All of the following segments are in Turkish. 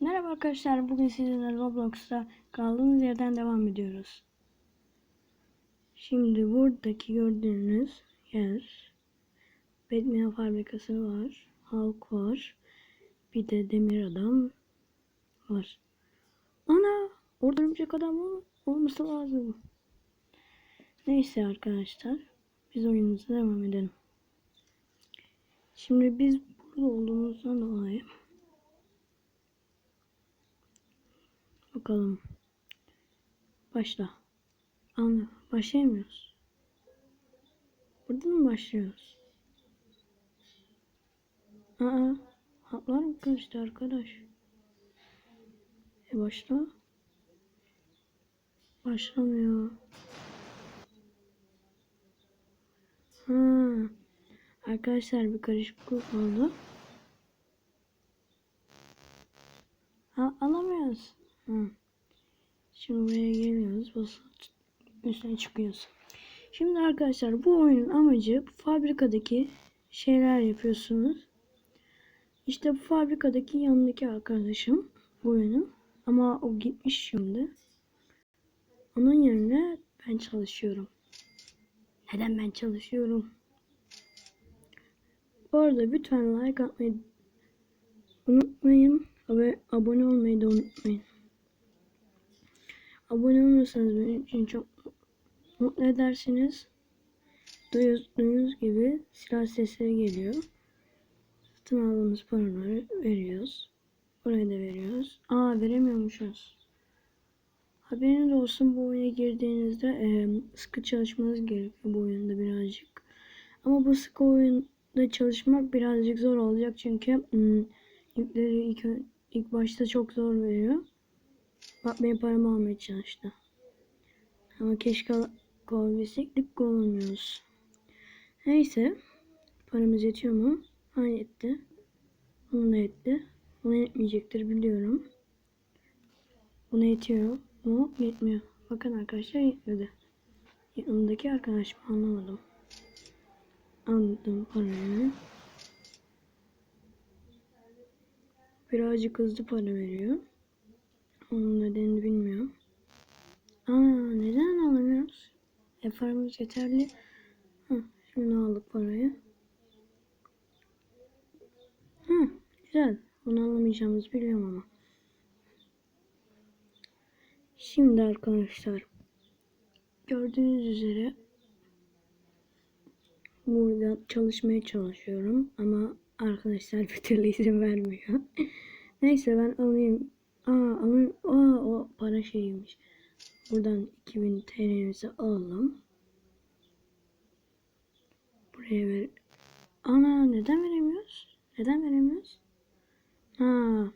Merhaba arkadaşlar. Bugün sizinle Roblox'ta kaldığımız yerden devam ediyoruz. Şimdi buradaki gördüğünüz yer Batman fabrikası var. Hulk var. Bir de demir adam var. Ana! Orada örümcek adam ol- olması lazım. Neyse arkadaşlar. Biz oyunumuza devam edelim. Şimdi biz burada olduğumuzdan dolayı Bakalım. Başla. Anla. Başlayamıyoruz. Burada mı başlıyoruz? Aa. Hatlar mı karıştı arkadaş? E başla. Başlamıyor. Ha. Arkadaşlar bir karışıklık oldu. Ha, alamıyoruz. Şimdi buraya geliyoruz. Basıp üstüne çıkıyoruz. Şimdi arkadaşlar bu oyunun amacı fabrikadaki şeyler yapıyorsunuz. İşte bu fabrikadaki yanındaki arkadaşım bu oyunu. Ama o gitmiş şimdi. Onun yerine ben çalışıyorum. Neden ben çalışıyorum? Bu arada lütfen like atmayı unutmayın. Ve abone olmayı da unutmayın. Abone olursanız benim için çok mutlu edersiniz. Duyduğunuz gibi silah sesleri geliyor. Satın aldığımız paraları veriyoruz. Buraya da veriyoruz. Aa veremiyormuşuz. Haberiniz olsun bu oyuna girdiğinizde e, sıkı çalışmanız gerekiyor bu oyunda birazcık. Ama bu sıkı oyunda çalışmak birazcık zor olacak çünkü hmm, yükleri ilk, ilk başta çok zor veriyor. Bak benim paramı almaya çalıştı. Ama keşke kovabilsek de kovamıyoruz. Neyse. Paramız yetiyor mu? Ha yetti. Bunu da yetti. Buna yetmeyecektir biliyorum. Buna yetiyor mu? Yetmiyor. Bakın arkadaşlar yetmedi. Yanımdaki arkadaşım anlamadım. Aldım parayı. Birazcık hızlı para veriyor. Onun nedenini bilmiyorum. Aa neden alamıyoruz? E paramız yeterli. Hı, şimdi aldık parayı. Hı, güzel. Bunu alamayacağımızı biliyorum ama. Şimdi arkadaşlar gördüğünüz üzere burada çalışmaya çalışıyorum ama arkadaşlar bir türlü izin vermiyor. Neyse ben alayım. Aa alayım. Aa o para şeyiymiş. Buradan 2000 TL'mizi alalım. Buraya ver. Ana neden veremiyoruz? Neden veremiyoruz? Ha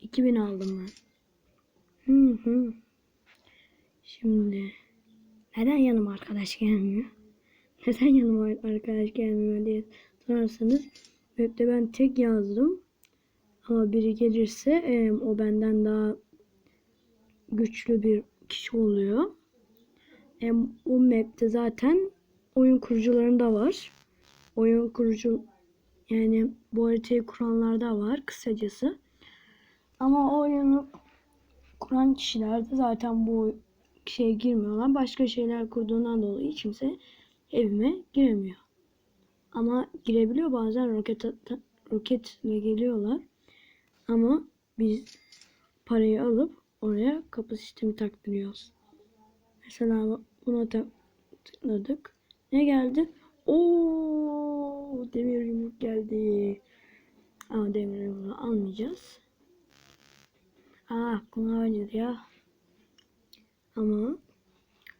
2000 aldım ben. Hı hı. Şimdi neden yanıma arkadaş gelmiyor? Neden yanıma arkadaş gelmiyor diye sorarsanız webde ben tek yazdım. Ama biri gelirse e, o benden daha güçlü bir kişi oluyor. E, o map'te zaten oyun kurucularında var. Oyun kurucu yani bu haritayı kuranlar da var kısacası. Ama o oyunu kuran kişiler de zaten bu şeye girmiyorlar. Başka şeyler kurduğundan dolayı kimse evime giremiyor. Ama girebiliyor bazen roket roketle geliyorlar. Ama biz parayı alıp oraya kapı sistemi taktırıyoruz. Mesela buna tıkladık. Ne geldi? Oo, demir yumruk geldi. Ama demir yumruğu almayacağız. Aa aklıma acıdı ya. Ama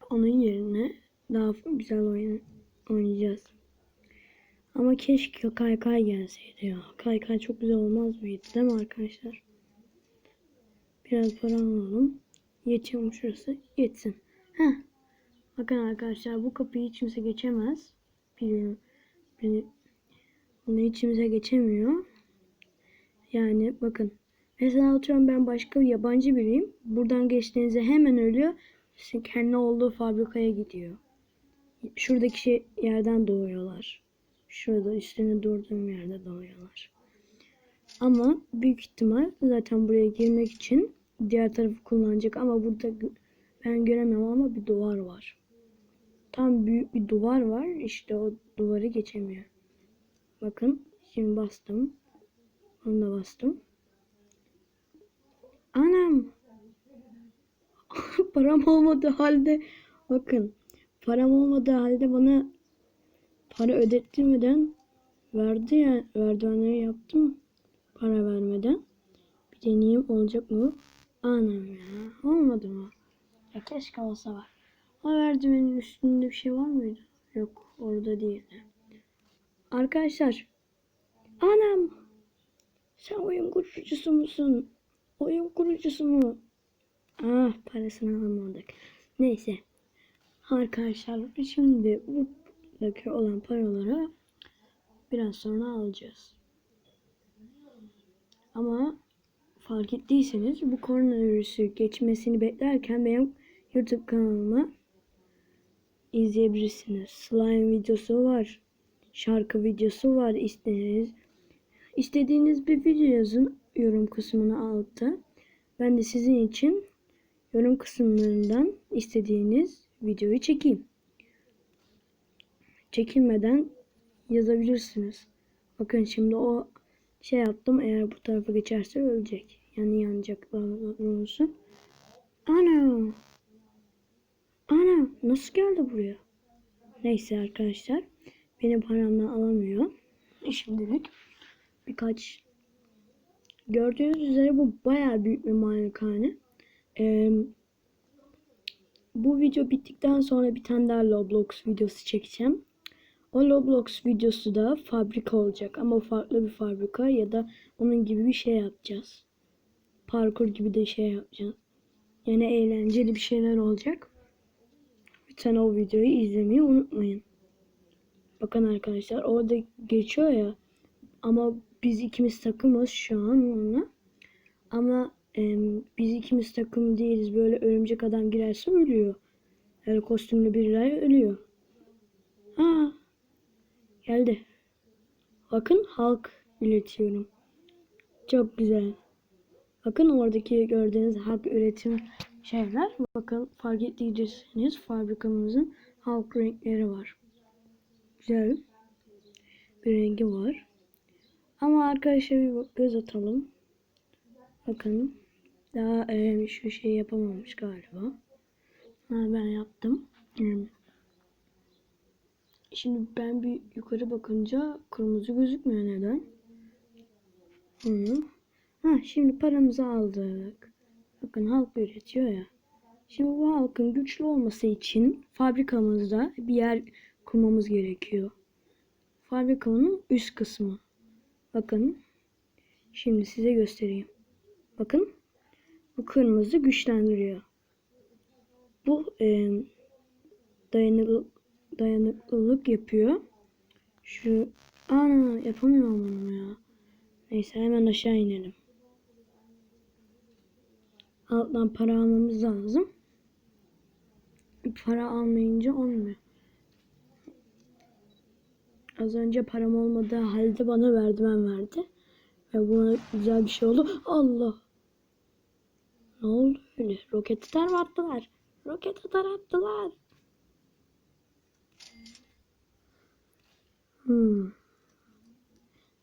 onun yerine daha güzel oyun oynayacağız. Ama keşke kaykay gelseydi ya. Kaykay çok güzel olmaz mıydı değil mi arkadaşlar? Biraz para alalım. Yetiyor mu şurası? Yetsin. Heh. Bakın arkadaşlar bu kapıyı hiç kimse geçemez. Biliyorum. Bunu hiç kimse geçemiyor. Yani bakın. Mesela atıyorum ben başka bir yabancı biriyim. Buradan geçtiğinizde hemen ölüyor. Sizin kendi olduğu fabrikaya gidiyor. Şuradaki şey, yerden doğuyorlar. Şurada üstüne durduğum yerde doğuyorlar. Ama büyük ihtimal zaten buraya girmek için diğer tarafı kullanacak ama burada ben göremiyorum ama bir duvar var. Tam büyük bir duvar var. İşte o duvarı geçemiyor. Bakın şimdi bastım. Onu da bastım. Anam. param olmadığı halde bakın param olmadığı halde bana para ödettirmeden verdi ya verdiğinleri yaptım. Para vermeden. Bir deneyeyim olacak mı anam ya olmadı mı? Ya keşke olsa var. O verdiğimin üstünde bir şey var mıydı? Yok orada değildi. Arkadaşlar anam sen oyun kurucusu musun? Oyun kurucusu mu? Ah parasını alamadık. Neyse. Arkadaşlar şimdi buradaki olan paraları biraz sonra alacağız. Ama fark ettiyseniz bu koronavirüsü geçmesini beklerken benim YouTube kanalıma izleyebilirsiniz. Slime videosu var. Şarkı videosu var istediğiniz. İstediğiniz bir video yazın yorum kısmına altta. Ben de sizin için yorum kısımlarından istediğiniz videoyu çekeyim. Çekinmeden yazabilirsiniz. Bakın şimdi o şey yaptım. Eğer bu tarafa geçerse ölecek. Yani yanacak daha. Ana. Ana. Nasıl geldi buraya? Neyse arkadaşlar. Benim paramdan alamıyor. Şimdilik birkaç gördüğünüz üzere bu bayağı büyük bir malikane. Ee, bu video bittikten sonra bir tane daha Roblox videosu çekeceğim. O Roblox videosu da fabrika olacak ama farklı bir fabrika ya da onun gibi bir şey yapacağız. Parkur gibi de şey yapacağız. Yani eğlenceli bir şeyler olacak. Lütfen o videoyu izlemeyi unutmayın. Bakın arkadaşlar orada geçiyor ya ama biz ikimiz takımız şu an onunla. Ama e, biz ikimiz takım değiliz. Böyle örümcek adam girerse ölüyor. Yani kostümlü birileri ölüyor. Ha, geldi. Bakın halk üretiyorum. Çok güzel. Bakın oradaki gördüğünüz halk üretim şeyler. Bakın fark ettiyseniz fabrikamızın halk renkleri var. Güzel bir rengi var. Ama arkadaşlar bir göz atalım. Bakın daha e, şu şeyi yapamamış galiba. Ha, ben yaptım. Hmm. Şimdi ben bir yukarı bakınca kırmızı gözükmüyor neden? Hı. Ha, şimdi paramızı aldık. Bakın halk üretiyor ya. Şimdi bu halkın güçlü olması için fabrikamızda bir yer kurmamız gerekiyor. Fabrikanın üst kısmı. Bakın. Şimdi size göstereyim. Bakın. Bu kırmızı güçlendiriyor. Bu e, dayanıklı, dayanıklılık yapıyor. Şu ana yapamıyorum onu ya. Neyse hemen aşağı inelim. Alttan para almamız lazım. Para almayınca olmuyor. Az önce param olmadığı halde bana verdimen verdi. Ve buna güzel bir şey oldu. Allah. Ne oldu öyle? Roket atar mı attılar? Roket atar attılar. Hmm.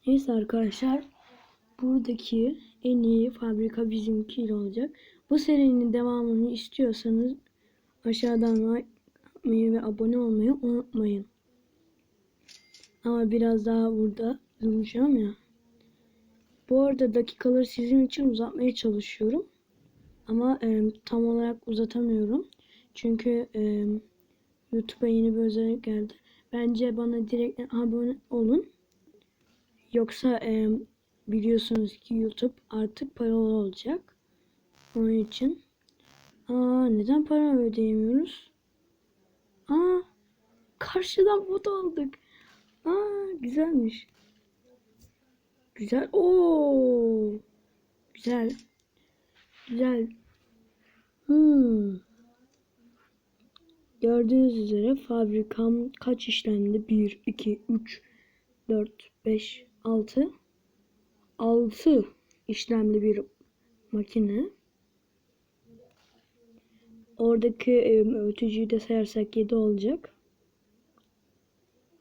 Neyse arkadaşlar. Buradaki en iyi fabrika bizimki olacak. Bu serinin devamını istiyorsanız aşağıdan like ve abone olmayı unutmayın. Ama biraz daha burada duracağım ya. Bu arada dakikaları sizin için uzatmaya çalışıyorum. Ama e, tam olarak uzatamıyorum. Çünkü e, YouTube'a yeni bir özellik geldi. Bence bana direkt abone olun. Yoksa e, biliyorsunuz ki YouTube artık paralı olacak. Onun için. Aa neden para ödeyemiyoruz? Aa karşıdan bot aldık. Aa güzelmiş. Güzel. Oo. Güzel. Güzel. Hmm. Gördüğünüz üzere fabrikam kaç işlemde? 1, 2, 3, 4, 5, 6. 6 işlemli bir makine. Oradaki e, öğütücüyü de sayarsak 7 olacak.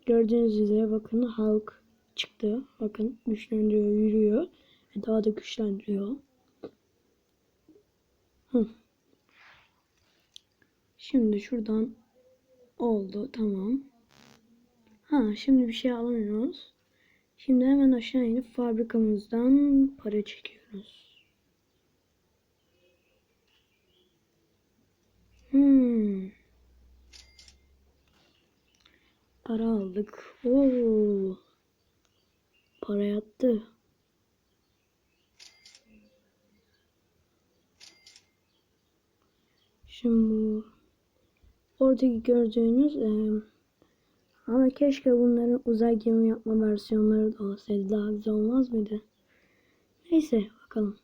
Gördüğünüz üzere bakın halk çıktı. Bakın güçlendiriyor, yürüyor. Ve daha da güçlendiriyor. Şimdi şuradan oldu. Tamam. Ha şimdi bir şey alamıyoruz. Şimdi hemen aşağı inip fabrikamızdan para çekiyoruz. Hmm. Para aldık. Oo. Para yattı. Şimdi bu oradaki gördüğünüz eee ama keşke bunların uzay gemi yapma versiyonları da olsaydı daha güzel olmaz mıydı? Neyse bakalım.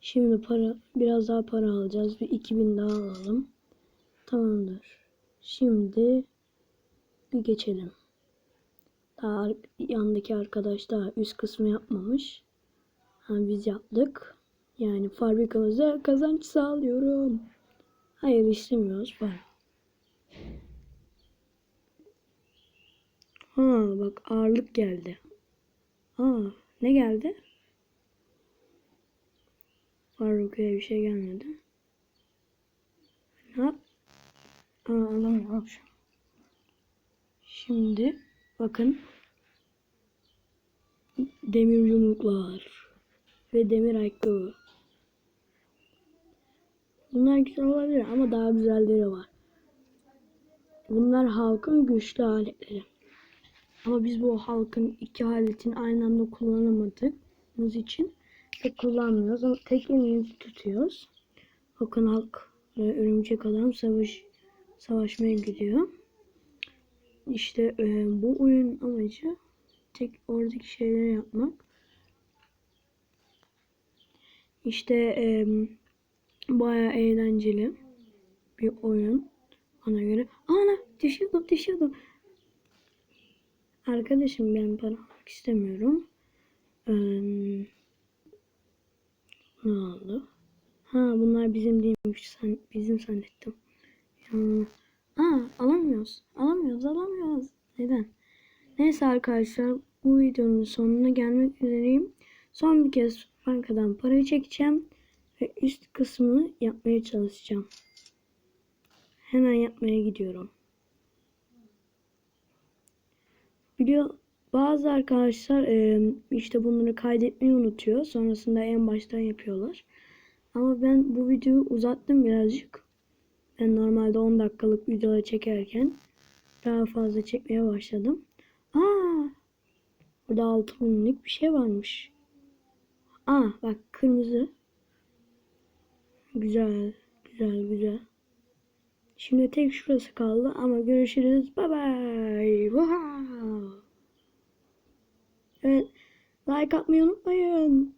Şimdi para biraz daha para alacağız. Bir 2000 daha alalım. Tamamdır. Şimdi bir geçelim. Daha yandaki arkadaş daha üst kısmı yapmamış. Ha, biz yaptık. Yani fabrikamıza kazanç sağlıyorum. Hayır istemiyoruz para. Ha bak ağırlık geldi. Aa ne geldi? Faruk'a bir şey gelmedi. Ha? Aa alamıyorum. Şimdi bakın demir yumruklar ve demir ayakkabı. Bunlar güzel olabilir ama daha güzelleri var. Bunlar halkın güçlü aletleri. Ama biz bu halkın iki aletini aynı anda kullanamadığımız için pek kullanmıyoruz. Ama tek elimizi tutuyoruz. Bakın halk e, örümcek adam savaş savaşmaya gidiyor. İşte e, bu oyun amacı tek oradaki şeyleri yapmak. İşte e, bayağı eğlenceli bir oyun bana göre. Ana düşüyordum düşüyordum. Arkadaşım ben para almak istemiyorum. Ee, ne oldu? Ha bunlar bizim değilmiş. Sen, bizim zannettim. Ya. Aa alamıyoruz. Alamıyoruz alamıyoruz. Neden? Neyse arkadaşlar bu videonun sonuna gelmek üzereyim. Son bir kez bankadan parayı çekeceğim. Ve üst kısmını yapmaya çalışacağım. Hemen yapmaya gidiyorum. Biliyor bazı arkadaşlar e, işte bunları kaydetmeyi unutuyor. Sonrasında en baştan yapıyorlar. Ama ben bu videoyu uzattım birazcık. Ben normalde 10 dakikalık videoları çekerken daha fazla çekmeye başladım. Aa! Burada altı binlik bir şey varmış. Aa bak kırmızı. Güzel, güzel, güzel. Şimdi tek şurası kaldı ama görüşürüz. Bye bye. Evet. Like atmayı unutmayın.